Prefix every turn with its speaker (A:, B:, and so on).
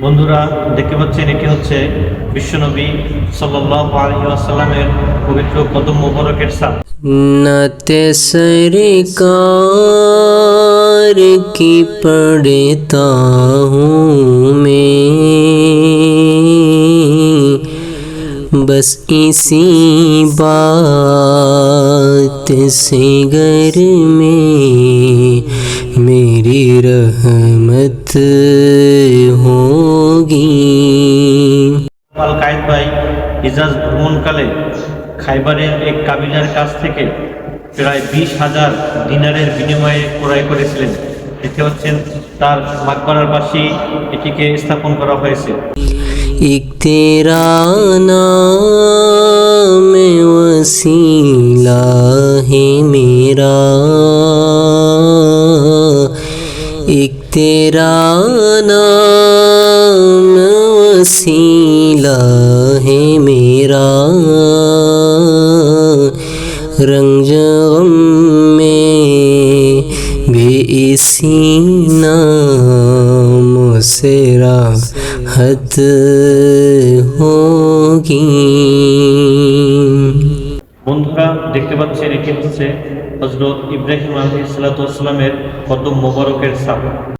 A: বন্ধুরা দেখতে পাচ্ছেন এটি হচ্ছে বিশ্বনবী সাল্লাল্লাহু আলাইহি ওয়াসাল্লামের পবিত্র কদম মোবারকের সাপ
B: नत सरकार की पढ़ता हूँ मैं बस इसी बात से घर में मेरी रहमत होगी
A: আল কায়েদ ভাই ইজাজ ভ্রমণকালে খাইবারের এক কাবিলার কাছ থেকে প্রায় বিশ হাজার দিনারের বিনিময়ে ক্রয় করেছিলেন দেখতে পাচ্ছেন তার মাকবরার পাশেই এটিকে স্থাপন করা হয়েছে
B: एक तेरा नाम वसीला है मेरा एक तेरा नाम वसीला है मेरा रंग जगम में भी इसी नाम से राहत होगी
A: বন্ধুরা দেখতে পাচ্ছেন এটি হচ্ছে হজরত ইব্রাহিম আলহি সাল্লামের কদম মোবারকের সাপ